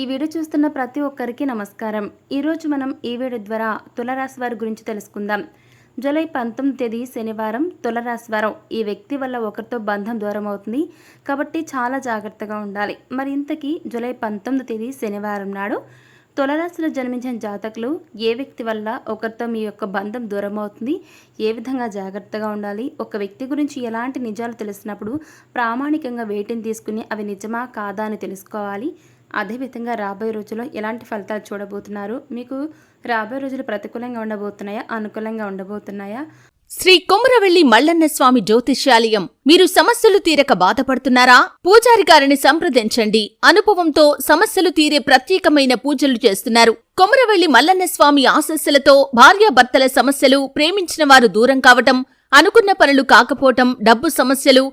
ఈ వీడియో చూస్తున్న ప్రతి ఒక్కరికి నమస్కారం. ఈరోజు మనం ఈ వీడియో ద్వారా తులరాశి వారి గురించి తెలుసుకుందాం. జూలై పంతొమ్మిది తేదీ శనివారం తులరాశి వారం ఈ వ్యక్తి వల్ల ఒకరితో బంధం దూరం అవుతుంది. కాబట్టి చాలా జాగ్రత్తగా ఉండాలి. మరి ఇంతకీ జూలై పంతొమ్మిది తేదీ శనివారం నాడు తులరాశిలో జన్మించిన జాతకులు ఏ వ్యక్తి వల్ల ఒకరితో మీ యొక్క బంధం దూరం అవుతుంది? ఏ విధంగా జాగ్రత్తగా ఉండాలి? ఒక వ్యక్తి గురించి ఎలాంటి నిజాలు తెలిసినప్పుడు ప్రామాణికంగా వేటిని తీసుకుని అవి నిజమా కాదా అని తెలుసుకోవాలి. అదేవిధంగా రాబోయే రోజుల్లో ఎలాంటి ఫలితాలు చూడబోతున్నారు? మీకు రాబోయే రోజులు ప్రతికూలంగా ఉండబోతున్నాయా? అనుకూలంగా ఉండబోతున్నాయా? శ్రీ కొమరవెల్లి మల్లన్న స్వామి జ్యోతిష్యాలయం. మీరు సమస్యలు తీరక బాధపడుతున్నారా? పూజారి గారిని సంప్రదించండి. అనుభవంతో సమస్యలు తీరే ప్రత్యేకమైన పూజలు చేస్తున్నారు. కొమరవెల్లి మల్లన్న స్వామి ఆశస్సులతో భార్యాభర్తల సమస్యలు ప్రేమించిన వారు దూరం కావటం అనుకున్న పనులు కాకపోవటం డబ్బు సమస్యలు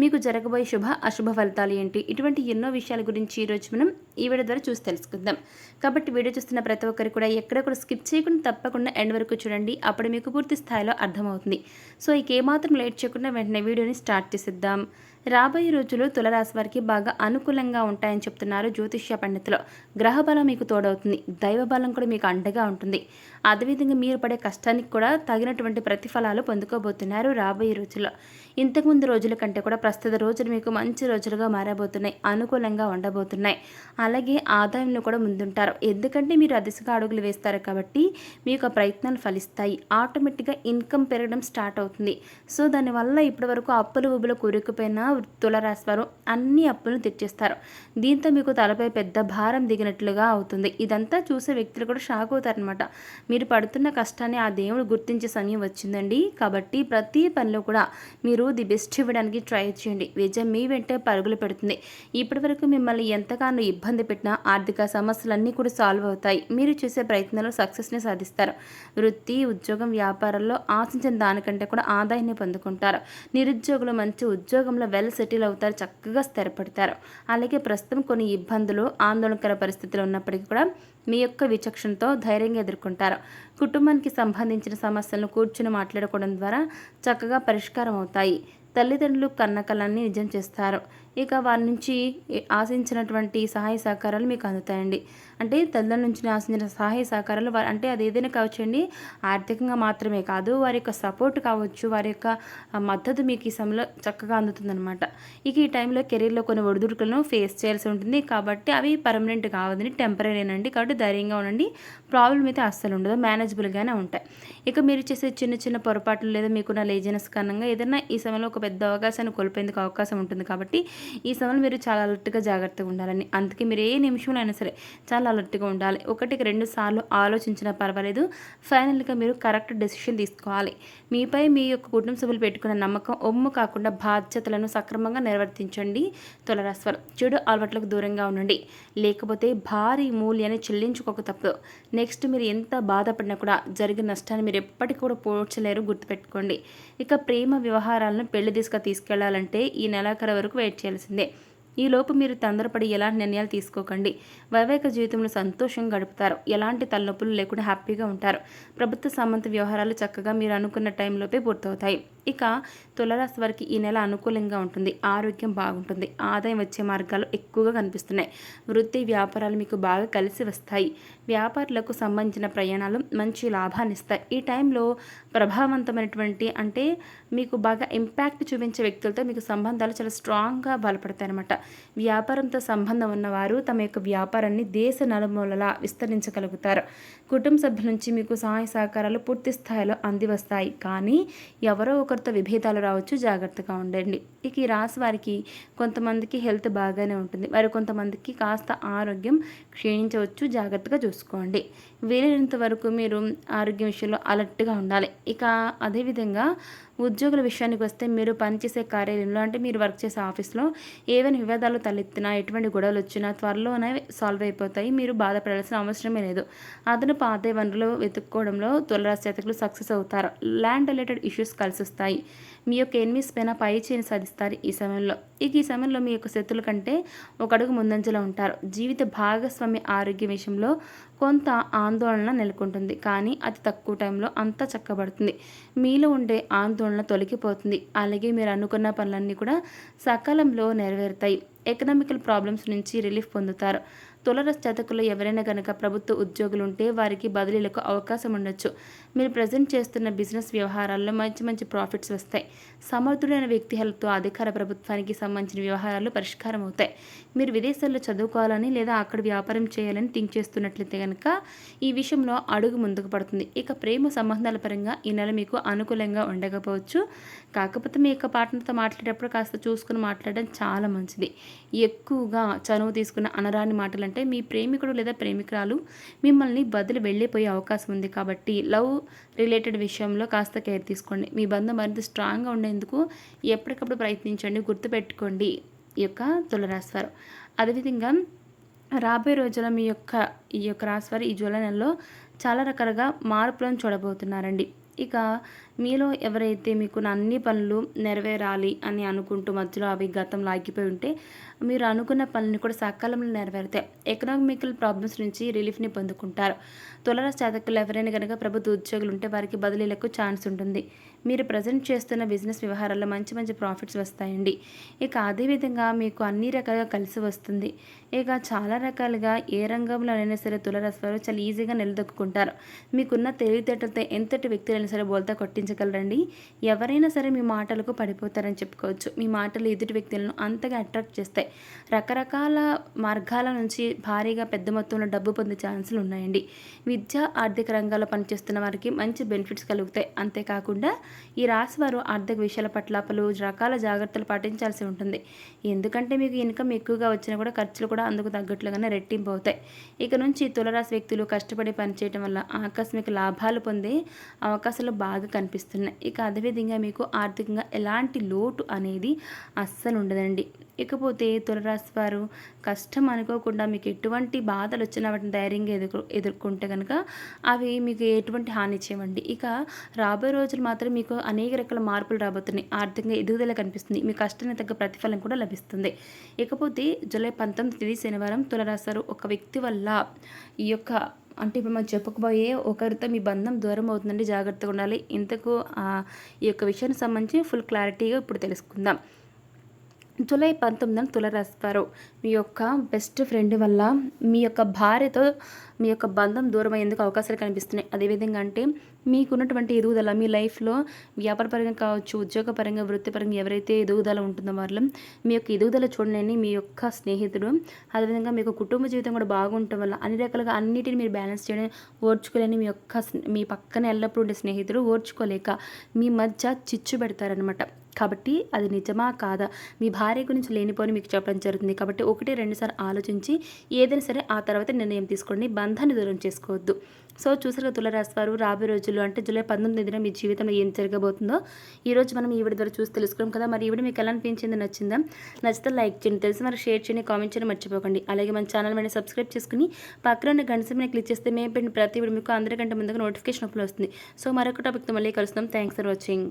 మీకు జరగబోయే శుభ అశుభ ఫలితాలు ఏంటి? ఇటువంటి ఎన్నో విషయాల గురించి ఈరోజు మనం ఈ వీడియో ద్వారా చూసి తెలుసుకుందాం. కాబట్టి వీడియో చూస్తున్న ప్రతి ఒక్కరు కూడా ఎక్కడ కూడా స్కిప్ చేయకుండా తప్పకుండా ఎండ్ వరకు చూడండి. అప్పుడు మీకు పూర్తి స్థాయిలో అర్థమవుతుంది. సో ఇక ఏమాత్రం లేట్ చేయకుండా వెంటనే వీడియోని స్టార్ట్ చేసిద్దాం. రాబోయే రోజులు తులరాశి వారికి బాగా అనుకూలంగా ఉంటాయని చెప్తున్నారు జ్యోతిష్య పండితులు. గ్రహ బలం మీకు తోడవుతుంది. దైవ బలం కూడా మీకు అండగా ఉంటుంది. అదేవిధంగా మీరు పడే కష్టానికి కూడా తగినటువంటి ప్రతిఫలాలు పొందుకోబోతున్నారు రాబోయే రోజుల్లో. ఇంతకుముందు రోజుల కంటే కూడా ప్రస్తుత రోజులు మీకు మంచి రోజులుగా మారబోతున్నాయి అనుకూలంగా ఉండబోతున్నాయి. అలాగే ఆదాయంలో కూడా ముందుంటారు. ఎందుకంటే మీరు అదిశగా అడుగులు వేస్తారు కాబట్టి మీ యొక్క ప్రయత్నాలు ఫలిస్తాయి. ఆటోమేటిక్గా ఇన్కమ్ పెరగడం స్టార్ట్ అవుతుంది. సో దానివల్ల ఇప్పటివరకు అప్పులు ఉబ్బులు కూరుకుపోయిన తులరాశి వారు అన్ని అప్పులను తెచ్చేస్తారు. దీంతో మీకు తలపై పెద్ద భారం దిగినట్లుగా అవుతుంది. ఇదంతా చూసే వ్యక్తులు కూడా షాక్ అవుతారనమాట మీరు పడుతున్న కష్టాన్ని ఆ దేవుడు గుర్తించే సమయం వచ్చిందండి. కాబట్టి ప్రతి పనిలో కూడా మీరు ది బెస్ట్ ఇవ్వడానికి ట్రై చేయండి. విజయం మీ వెంటే పరుగులు పెడుతుంది. ఇప్పటి వరకు మిమ్మల్ని ఎంతగానో ఇబ్బంది పెట్టిన ఆర్థిక సమస్యలన్నీ కూడా సాల్వ్ అవుతాయి. మీరు చేసే ప్రయత్నాలు సక్సెస్ని సాధిస్తారు. వృత్తి ఉద్యోగం వ్యాపారంలో ఆశించిన దానికంటే కూడా ఆదాయాన్ని పొందుకుంటారు. నిరుద్యోగులు మంచి ఉద్యోగంలో వెల్ సెటిల్ అవుతారు చక్కగా స్థిరపడతారు. అలాగే ప్రస్తుతం కొన్ని ఇబ్బందులు ఆందోళనకర పరిస్థితులు ఉన్నప్పటికీ కూడా మీ యొక్క విచక్షణతో ధైర్యంగా ఎదుర్కొంటారు. కుటుంబానికి సంబంధించిన సమస్యలను కూర్చుని మాట్లాడుకోవడం ద్వారా చక్కగా పరిష్కారం అవుతాయి. తల్లిదండ్రులు కన్న నిజం చేస్తారు. ఇక వారి నుంచి ఆశించినటువంటి సహాయ సహకారాలు మీకు అందుతాయండి. అంటే తల్లిదండ్రుల నుంచి ఆశించిన సహాయ సహకారాలు వారు అంటే అది ఏదైనా కావచ్చండి ఆర్థికంగా మాత్రమే కాదు వారి యొక్క సపోర్ట్ కావచ్చు వారి యొక్క మద్దతు మీకు ఈ సమయంలో చక్కగా అందుతుందన్నమాట. ఇక ఈ టైంలో కెరీర్లో కొన్ని ఒడిదుడుకులను ఫేస్ చేయాల్సి ఉంటుంది. కాబట్టి అవి పర్మనెంట్ కావద్దని టెంపరీనండి కాబట్టి ధైర్యంగా ఉండండి. ప్రాబ్లం అయితే అస్సలు ఉండదు. మేనేజబుల్గానే ఉంటాయి. ఇక మీరు చేసే చిన్న చిన్న పొరపాట్లు లేదా మీకున్న లేజినెస్ కారణంగా ఏదైనా ఈ సమయంలో ఒక పెద్ద అవకాశాన్ని కోల్పోయేందుకు అవకాశం ఉంటుంది. కాబట్టి ఈ సమయంలో మీరు చాలా అలర్ట్గా జాగ్రత్తగా ఉండాలని. అందుకే మీరు ఏ నిమిషంలో అయినా సరే చాలా అలర్ట్గా ఉండాలి. ఒకటికి రెండు సార్లు ఆలోచించినా పర్వాలేదు. ఫైనల్గా మీరు కరెక్ట్ డెసిషన్ తీసుకోవాలి. మీపై మీ యొక్క కుటుంబ సభ్యులు పెట్టుకున్న నమ్మకం ఒమ్ము కాకుండా బాధ్యతలను సక్రమంగా నిర్వర్తించండి. తులరాశ్వరం చెడు అలవాట్లకు దూరంగా ఉండండి. లేకపోతే భారీ మూల్యాన్ని చెల్లించుకోక తప్పదు. నెక్స్ట్ మీరు ఎంత బాధపడినా కూడా జరిగిన నష్టాన్ని మీరు ఎప్పటికీ కూడా పోడ్చలేరు గుర్తుపెట్టుకోండి. ఇక ప్రేమ వ్యవహారాలను పెళ్ళి దిశగా తీసుకెళ్ళాలంటే ఈ నెలాఖరు వరకు వెయిట్ చేయాలి. చేయాల్సిందే ఈలోపు మీరు తొందరపడి ఎలాంటి నిర్ణయాలు తీసుకోకండి. వైవాహిక జీవితంలో సంతోషంగా గడుపుతారు. ఎలాంటి తలనొప్పులు లేకుండా హ్యాపీగా ఉంటారు. ప్రభుత్వ సంబంధ వ్యవహారాలు చక్కగా మీరు అనుకున్న టైంలోపే పూర్తవుతాయి. ఇక తులరాశి వారికి ఈ నెల అనుకూలంగా ఉంటుంది. ఆరోగ్యం బాగుంటుంది. ఆదాయం వచ్చే మార్గాలు ఎక్కువగా కనిపిస్తున్నాయి. వృత్తి వ్యాపారాలు మీకు బాగా కలిసి వస్తాయి. వ్యాపారులకు సంబంధించిన ప్రయాణాలు మంచి లాభాన్ని ఇస్తాయి. ఈ టైంలో ప్రభావవంతమైనటువంటి అంటే మీకు బాగా ఇంపాక్ట్ చూపించే వ్యక్తులతో మీకు సంబంధాలు చాలా స్ట్రాంగ్గా బలపడతాయి అనమాట వ్యాపారంతో సంబంధం ఉన్నవారు తమ యొక్క వ్యాపారాన్ని దేశ నలుమూలలా విస్తరించగలుగుతారు. కుటుంబ సభ్యుల నుంచి మీకు సహాయ సహకారాలు పూర్తి స్థాయిలో అంది వస్తాయి కానీ ఎవరో ఒకరితో విభేదాలు రావచ్చు. జాగ్రత్తగా ఉండండి. ఇక ఈ రాశి వారికి కొంతమందికి హెల్త్ బాగానే ఉంటుంది. మరి కొంతమందికి కాస్త ఆరోగ్యం క్షీణించవచ్చు. జాగ్రత్తగా చూసుకోండి. వీలైనంత వరకు మీరు ఆరోగ్యం విషయంలో అలర్ట్గా ఉండాలి. ఇక అదేవిధంగా ఉద్యోగుల విషయానికి వస్తే మీరు పనిచేసే కార్యాలయంలో అంటే మీరు వర్క్ చేసే ఆఫీస్లో ఏవైనా వివాదాలు తలెత్తినా ఎటువంటి గొడవలు వచ్చినా త్వరలోనే సాల్వ్ అయిపోతాయి. మీరు బాధపడాల్సిన అవసరమే లేదు. అదనపు ఆదాయ వనరులు వెతుక్కోవడంలో తులరాశి జాతకులు సక్సెస్ అవుతారు. ల్యాండ్ రిలేటెడ్ ఇష్యూస్ కలిసి వస్తాయి మీ యొక్క ఎనిమిస్ పైన పై చేయని సాధిస్తారు ఈ సమయంలో. ఇక ఈ సమయంలో మీ యొక్క శత్రుల కంటే ఒక అడుగు ముందంజలో ఉంటారు. జీవిత భాగస్వామి ఆరోగ్య విషయంలో కొంత ఆందోళన నెలకొంటుంది. కానీ అతి తక్కువ టైంలో అంతా చక్కబడుతుంది. మీలో ఉండే ఆందోళన తొలగిపోతుంది. అలాగే మీరు అనుకున్న పనులన్నీ కూడా సకాలంలో నెరవేరుతాయి. ఎకనామికల్ ప్రాబ్లమ్స్ నుంచి రిలీఫ్ పొందుతారు. తులరస్ జాతకులు ఎవరైనా కనుక ప్రభుత్వ ఉద్యోగులు ఉంటే వారికి బదిలీలకు అవకాశం ఉండొచ్చు. మీరు ప్రజెంట్ చేస్తున్న బిజినెస్ వ్యవహారాల్లో మంచి మంచి ప్రాఫిట్స్ వస్తాయి. సమర్థుడైన వ్యక్తి హెల్ప్తో అధికార ప్రభుత్వానికి సంబంధించిన వ్యవహారాలు పరిష్కారం అవుతాయి మీరు విదేశాల్లో చదువుకోవాలని లేదా అక్కడ వ్యాపారం చేయాలని థింక్ చేస్తున్నట్లయితే కనుక ఈ విషయంలో అడుగు ముందుకు పడుతుంది. ఇక ప్రేమ సంబంధాల పరంగా ఈ నెల మీకు అనుకూలంగా ఉండకపోవచ్చు. కాకపోతే మీ యొక్క పార్ట్నర్తో మాట్లాడేటప్పుడు కాస్త చూసుకుని మాట్లాడడం చాలా మంచిది. ఎక్కువగా చనువు తీసుకున్న అనరాని మాటలు అంటే మీ ప్రేమికుడు లేదా ప్రేమికురాలు మిమ్మల్ని బదులు వెళ్ళిపోయే అవకాశం ఉంది కాబట్టి లవ్ రిలేటెడ్ విషయంలో కాస్త కేర్ తీసుకోండి. మీ బంధం మరింత స్ట్రాంగ్గా ఉండేందుకు ఎప్పటికప్పుడు ప్రయత్నించండి. గుర్తుపెట్టుకోండి ఈ యొక్క తులరాశివారు. అదేవిధంగా రాబోయే రోజుల మీ యొక్క ఈ యొక్క రాశివారు ఈ జూలై నెలలో చాలా రకాలుగా మార్పులను చూడబోతున్నారండి. ఇక మీలో ఎవరైతే మీకు అన్ని పనులు నెరవేరాలి అని అనుకుంటూ మధ్యలో అవి గతంలో ఆగిపోయి ఉంటే మీరు అనుకున్న పనులను కూడా సకాలంలో నెరవేరుతాయి ఎకనామికల్ ప్రాబ్లమ్స్ నుంచి రిలీఫ్ని పొందుకుంటారు. తులరాశి జాతకులు ఎవరైనా కనుక ప్రభుత్వ ఉద్యోగులు ఉంటే వారికి బదిలీలకు ఛాన్స్ ఉంటుంది. మీరు ప్రజెంట్ చేస్తున్న బిజినెస్ వ్యవహారాల్లో మంచి మంచి ప్రాఫిట్స్ వస్తాయండి. ఇక అదేవిధంగా మీకు అన్ని రకాలుగా కలిసి వస్తుంది. ఇక చాలా రకాలుగా ఏ రంగంలో సరే తులరాశి వారు చాలా ఈజీగా నిలదొక్కుంటారు. మీకున్న తెలివితేటలతో ఎంతటి వ్యక్తులైనా సరే బోల్తా కొట్టించగలరండి ఎవరైనా సరే మీ మాటలకు పడిపోతారని చెప్పుకోవచ్చు. మీ మాటలు ఎదుటి వ్యక్తులను అంతగా అట్రాక్ట్ చేస్తాయి. రకరకాల మార్గాల నుంచి భారీగా పెద్ద మొత్తంలో డబ్బు పొందే ఛాన్సులు ఉన్నాయండి. విద్య ఆర్థిక రంగాల్లో పనిచేస్తున్న వారికి మంచి బెనిఫిట్స్ కలుగుతాయి. అంతేకాకుండా ఈ రాశి వారు ఆర్థిక విషయాల పట్ల పలు రకాల జాగ్రత్తలు పాటించాల్సి ఉంటుంది. ఎందుకంటే మీకు ఇన్కమ్ ఎక్కువగా వచ్చినా కూడా ఖర్చులు కూడా అందుకు తగ్గట్లుగానే రెట్టింపు అవుతాయి. ఇక నుంచి తులరాశి వ్యక్తులు కష్టపడి పనిచేయడం వల్ల ఆకస్మిక లాభాలు పొందే అవకాశాలు బాగా కనిపిస్తాయి. కనిపిస్తున్నాయి. ఇక అదేవిధంగా మీకు ఆర్థికంగా ఎలాంటి లోటు అనేది అస్సలు ఉండదండి. ఇకపోతే తులరాశి వారు కష్టం అనుకోకుండా మీకు ఎటువంటి బాధలు వచ్చినా వాటిని ధైర్యంగా ఎదుర్కొ ఎదుర్కొంటే కనుక అవి మీకు ఎటువంటి హాని చేయవండి. ఇక రాబోయే రోజులు మాత్రం మీకు అనేక రకాల మార్పులు రాబోతున్నాయి. ఆర్థికంగా ఎదుగుదల కనిపిస్తుంది. మీ కష్టానికి తగ్గ ప్రతిఫలం కూడా లభిస్తుంది. ఇకపోతే జూలై పంతొమ్మిది తేదీ శనివారం తులరాశి వారు ఒక వ్యక్తి వల్ల ఈ యొక్క అంటే ఇప్పుడు మనం చెప్పుకోబోయే ఒకరితో మీ బంధం దూరం అవుతుందండి జాగ్రత్తగా ఉండాలి. ఇంతకు ఈ యొక్క విషయానికి సంబంధించి ఫుల్ క్లారిటీగా ఇప్పుడు తెలుసుకుందాం. జూలై పంతొమ్మిదిన తులరాస్తారు మీ యొక్క బెస్ట్ ఫ్రెండ్ వల్ల మీ యొక్క భార్యతో మీ యొక్క బంధం దూరం అయ్యేందుకు అవకాశాలు కనిపిస్తున్నాయి. అదేవిధంగా అంటే మీకున్నటువంటి ఎదుగుదల మీ లైఫ్లో వ్యాపారపరంగా కావచ్చు ఉద్యోగపరంగా వృత్తిపరంగా ఎవరైతే ఎదుగుదల ఉంటుందో వాళ్ళు మీ యొక్క ఎదుగుదల చూడలేని మీ యొక్క స్నేహితుడు అదేవిధంగా మీ యొక్క కుటుంబ జీవితం కూడా బాగుండటం వల్ల అన్ని రకాలుగా అన్నిటిని మీరు బ్యాలెన్స్ చేయడం ఓర్చుకోలేని మీ యొక్క మీ పక్కన ఎల్లప్పుడూ ఉండే స్నేహితుడు ఓర్చుకోలేక మీ మధ్య చిచ్చు పెడతారనమాట కాబట్టి అది నిజమా కాదా? మీ భార్య గురించి లేనిపోని మీకు చెప్పడం జరుగుతుంది. కాబట్టి ఒకటి రెండుసార్లు ఆలోచించి ఏదైనా సరే ఆ తర్వాత నిర్ణయం తీసుకోండి. బంధాన్ని దూరం చేసుకోవద్దు. సో చూసారుగా తులరాశి వారు రాబోయే రోజుల్లో అంటే జూలై పంతొమ్మిదిన మీ జీవితంలో ఏం జరగబోతుందో ఈరోజు మనం ఈవిడ ద్వారా చూసి తెలుసుకున్నాం కదా. మరి ఈవిడ మీకు ఎలా అనిపించింది నచ్చిందా? నచ్చితే లైక్ చేయండి. తెలిసి మరి షేర్ చేయండి. కామెంట్ చేయండి మర్చిపోకండి. అలాగే మన ఛానల్ మీద సబ్స్క్రైబ్ చేసుకుని పక్కన ఉన్న గంట మీద క్లిక్ చేస్తే మేము పెట్టిన ప్రతి వీడియో మీకు అందరికంటే ముందుగా నోటిఫికేషన్ అప్లో వస్తుంది. సో మరొక టాపిక్తో మళ్ళీ కలుస్తాం థ్యాంక్స్ ఫర్ వాచింగ్.